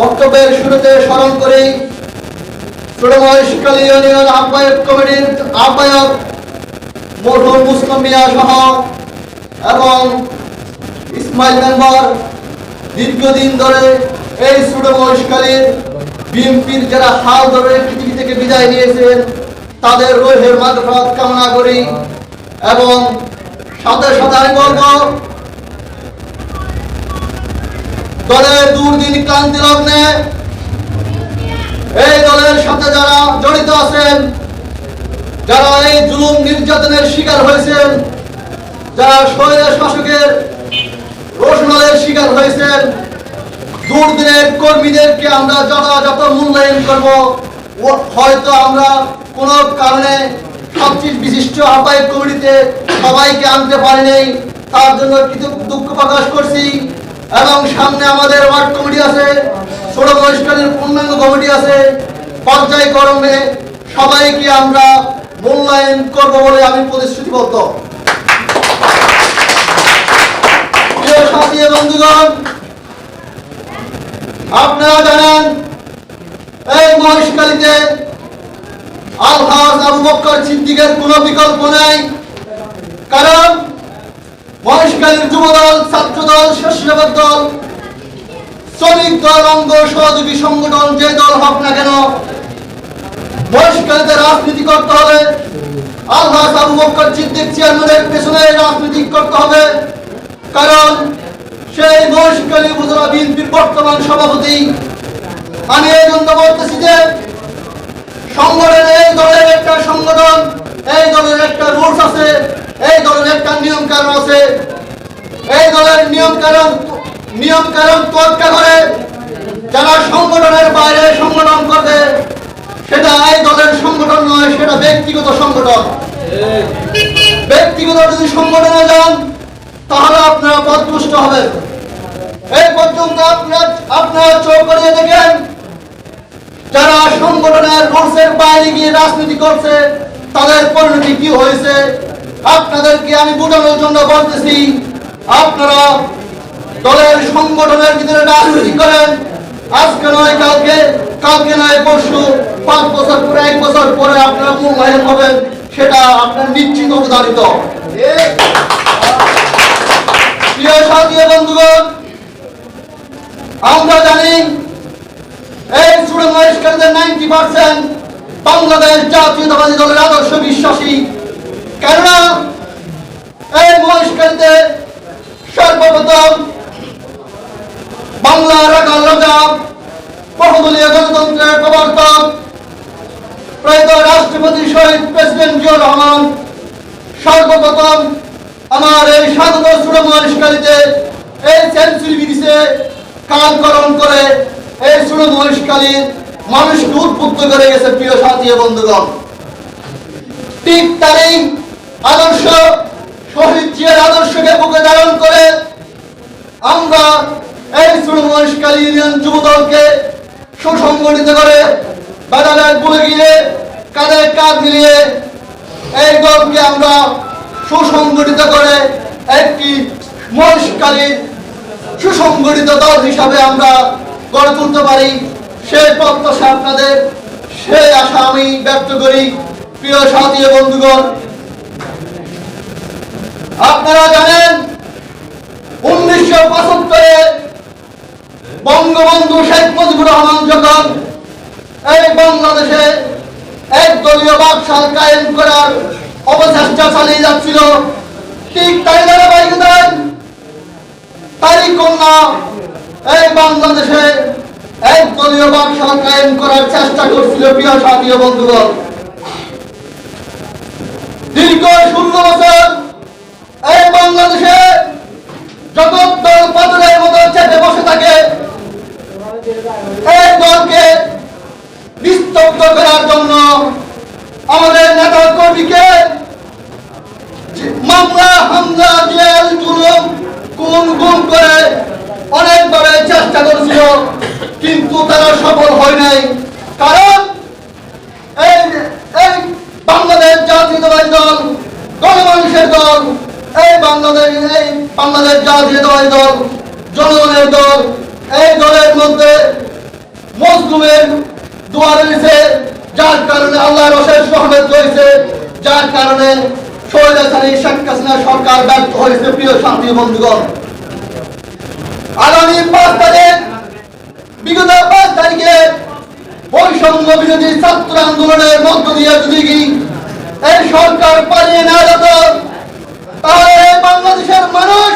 বক্তব্যের শুরুতে স্মরণ করি ছোটমহেশকালী ইউনিয়ন আহ্বায়ক কমিটির আহ্বায়ক মরহুম মুসলিম মিয়া সহ এবং ইসমাইল মেম্বার দীর্ঘদিন ধরে এই ছোটমহেশকালীর বিএনপির যারা হাল ধরে পৃথিবী থেকে বিদায় নিয়েছেন, তাদের রোহের মাদফাত কামনা করি এবং সাথে সাথে আমি বলব দলের দুর্দিন ক্লান্তি লগ্নে এই দলের সাথে যারা জড়িত আছেন, যারা এই জুলুম নির্যাতনের শিকার হয়েছেন, যারা শহীদ শাসকের রোশনালের শিকার হয়েছেন, দুর্দিনের কর্মীদেরকে আমরা যথাযথ মূল্যায়ন করব। হয়তো আমরা কোনো কারণে সবচেয়ে বিশিষ্ট আহ্বায়ক কমিটিতে সবাইকে আনতে পারিনি তার জন্য কিছু দুঃখ প্রকাশ করছি। এবং সামনে আমাদের ওয়ার্ড কমিটি আছে ছোট বয়স্কদের পূর্ণাঙ্গ কমিটি আছে পর্যায়ক্রমে সবাইকে আমরা মূল্যায়ন করব বলে আমি প্রতিশ্রুতিবদ্ধ। বন্ধুগণ, আপনারা জানেন, এই আলহাজ আবু বক্কর সিদ্দিকের কোনো বিকল্প নেই, কারণ মহেশকালীর যুবদল, ছাত্রদল স্বেচ্ছাসেবক দল, শ্রমিক দল, অঙ্গ সহযোগী সংগঠন যে দল হোক না কেন মহেশকালীতে রাজনীতি করতে হবে। আলহাজ আবু বক্কর সিদ্দিক চেয়ারম্যানের পেছনে রাজনীতি করতে হবে। কারণ সেই মহেশকালী উপজেলা বিএনপির বর্তমান সভাপতি আমি এই জন্য বলতেছি যে, সংগঠনের এই দলের একটা সংগঠন, এই দলের একটা রুলস আছে, এই দলের একটা নিয়ম কারণ আছে। এই দলের নিয়ম কারণ নিয়ম কারণ তোয়াক্কা করে যারা সংগঠনের বাইরে সংগঠন করবে সেটা এই দলের সংগঠন নয়, সেটা ব্যক্তিগত সংগঠন। ব্যক্তিগত যদি সংগঠনে যান, তাহলে আপনারা পদপুষ্ট হবেন। এই পর্যন্ত আপনারা আপনারা চোখ করিয়ে দেখেন, যারা সংগঠনের রুলসের বাইরে গিয়ে রাজনীতি করছে, তাদের পরিণতি কি হয়েছে? আপনাদেরকে আমি বোঝানোর জন্য বলতেছি, আপনারা দলের সংগঠনের ভিতরে রাজনীতি করেন আজকে নয়, কালকে কালকে নয়, পরশু, পাঁচ বছর পরে, এক বছর পরে আপনারা মূল্যায়ন হবেন, সেটা আপনার নিশ্চিত অবধারিত প্রিয় বন্ধুগণ, আমরা জানি এই স্টুডেন্ট মহেশকারীদের নাইনটি পার্সেন্ট বাংলাদেশ জাতীয়তাবাদী দলের আদর্শ বিশ্বাসী। কেননা, এই মহেশকারীতে সর্বপ্রথম বাংলা রাখাল রাজা বহুদলীয় গণতন্ত্রের প্রবর্তক প্রয়াত রাষ্ট্রপতি শহীদ প্রেসিডেন্ট জিয়াউর রহমান, সর্বপ্রথম আমার এই স্বাগত সুরম মহেশকারীতে এই সেঞ্চুরি ব্রিজে কালকরণ করে এই সুরম মহেশকালীর মানুষকে উদ্বুদ্ধ করে গেছে প্রিয় সাথী বন্ধুগণ। ঠিক তারই আদর্শ শহীদ জিয়ার আদর্শকে বুকে ধারণ করে আমরা এই মহেশকালী ইউনিয়ন যুবদলকে সুসংগঠিত করে বাজারের বলে গিয়ে কাঁধে কাঁধ মিলিয়ে এই দলকে আমরা সুসংগঠিত করে একটি মহেশকালীর সুসংগঠিত দল হিসাবে আমরা গড়ে তুলতে পারি। সেই প্রত্যাশা আপনাদের, সেই আশা আমি ব্যক্ত করি। প্রিয় সাথী বন্ধুগণ, আপনারা জানেন, উনিশশো পঁচাত্তরে বঙ্গবন্ধু শেখ মুজিবুর রহমান যখন এই বাংলাদেশে এক দলীয় বাকশাল কায়েম করার অপচেষ্টা চালিয়ে যাচ্ছিল, ঠিক তাই ধারাবাহিকতায় তারই কন্যা এই বাংলাদেশে এক দলীয় বাকশাল কায়েম করার চেষ্টা করছিল প্রিয় সাথী ও বন্ধুগণ। দীর্ঘ ষোলো বছর এই বাংলাদেশে জগৎ দল পাথরের মতো চেপে বসে থাকে এই দলকে নিস্তব্ধ করার জন্য আমাদের নেতা কর্মীকে মামলা, হামলা, জেল, জুলুম কোন গুম করে অনেকভাবে চেষ্টা করেছিল, কিন্তু তারা সফল হয় নাই। কারণ এই এই বাংলাদেশ জাতীয়তাবাদী দল, গণমানুষের দল, এই বাংলাদেশ এই বাংলাদেশ জাতীয়তাবাদী দল, জনগণের দল, এই দলের মধ্যে মজলুমের দোয়া রয়েছে। যার কারণে আল্লাহর অশেষ রহমত রয়েছে, যার কারণে স্বৈরাচারী শেখ হাসিনা সরকার ব্যর্থ হয়েছে, প্রিয় শান্তি বন্ধুগণ। আগামী পাঁচ তারিখ, বিগত পাঁচ তারিখে বৈষম্য বিরোধী ছাত্র আন্দোলনের মধ্য দিয়ে যদি এই সরকার পালিয়ে না যেত, তাহলে বাংলাদেশের মানুষ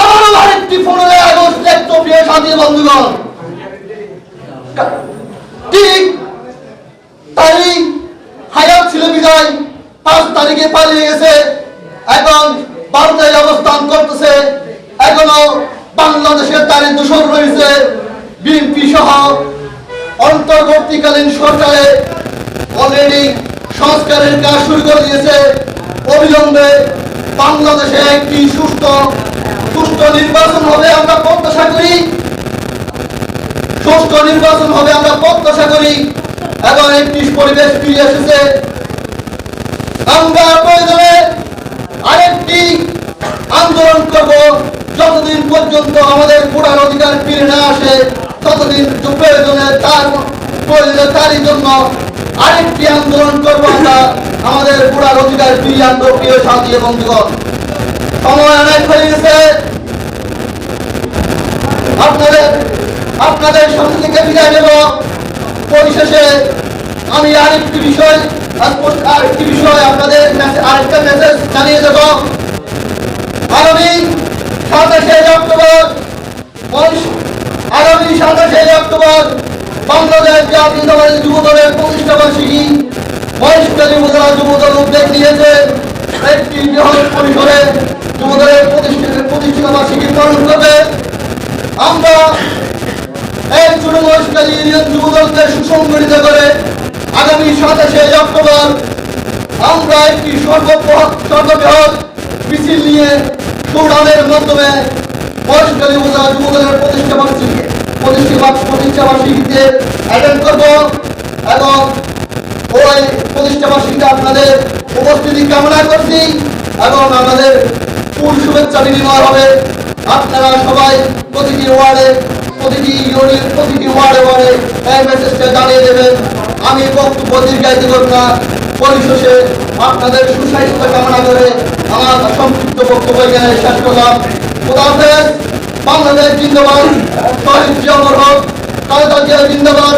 আবারও আরেকটি পনেরোই আগস্ট দেখতো, প্রিয় সাথী বন্ধুগণ ঠিক তাই হায়াত ছিল বিজয় পাঁচ তারিখে পালিয়ে গেছে। এখন ভারতের অবস্থান করতেছে। এখনও বাংলাদেশের তারিখ দূষণ রয়েছে। বিএনপি সহ অন্তর্বর্তীকালীন সরকারে অলরেডি সংস্কারের কাজ শুরু করে দিয়েছে। অবিলম্বে বাংলাদেশে একটি সুস্থ সুস্থ নির্বাচন হবে আমরা প্রত্যাশা করি। সুষ্ঠু নির্বাচন হবে আমরা প্রত্যাশা করি। এবং একটি পরিবেশ ফিরে এসেছে। আমরা প্রয়োজনে আরেকটি আন্দোলন করব। যতদিন পর্যন্ত আমাদের পুরার অধিকার ফিরে না আসে, ততদিন প্রয়োজনে তার প্রয়োজনে তারই জন্য আরেকটি আন্দোলন করব আমরা। আমাদের পুরার অধিকার ফিরিয়ে আনব, প্রিয় সাথী এবং সময় অনেক হয়ে গেছে। আপনাদের আপনাদের সামনে থেকে বিদায় নেব। আমি আরেকটি বিষয় আরেকটি বিষয় আপনাদের আরেকটা মেসেজ জানিয়ে দেব। আগামী সাতাশে অক্টোবর আগামী সাতাশে অক্টোবর বাংলাদেশ জাতীয়তাবাদী যুব দলের প্রতিষ্ঠা বার্ষিকী বয়স্কালী উপজেলা যুব দল উদ্যোগ নিয়েছে একটি বৃহৎ পরিসরে যুব দলের প্রতিষ্ঠা বার্ষিকী পালন করবে আমরা এই তৃণমূলকারী ইউনিয়ন যুবদলকে সুসংগঠিত করে আগামী সাতাশে অক্টোবর আমরা একটি সর্ববৃহৎ সর্ববৃহৎ মিছিল নিয়ে সৌরানের মাধ্যমে বয়সকালী উপজেলা যুবদলের প্রতিষ্ঠা বার্ষিকী প্রতিষ্ঠা অ্যাটেন্ড করব এবং ওই প্রতিষ্ঠা আপনাদের উপস্থিতি কামনা করছি এবং আমাদের ফুল শুভেচ্ছা বিনিময় হবে। আপনারা সবাই প্রতিটি ওয়ার্ডে প্রতিটি ইউনিট, প্রতিটি ওয়ার্ডে ওয়ার্ডে এই মেসেজটা জানিয়ে দেবেন। আমি বক্তব্য দীর্ঘায়িত করব না। পরিশেষে আপনাদের সুস্বাস্থ্য কামনা করে আমার সংক্ষিপ্ত বক্তব্য এখানে শেষ করলাম। খোদা হাফেজ, বাংলাদেশ জিন্দাবাদ। শহীদ জিয়ামর হক কালেদা জিয়া জিন্দাবাদ।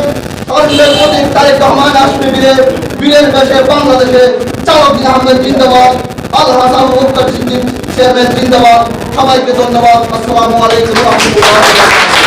সরকারের প্রতীক তারেক রহমান আসবে বীরের বীরের বেশে বাংলাদেশে। চালক আহমেদ জিন্দাবাদ। আল হাসান মুক্তার সিদ্দিক, চেয়ারম্যান জিন্দাবাদ। সবাইকে ধন্যবাদ। আসসালামু আলাইকুম রহমতুল্লাহ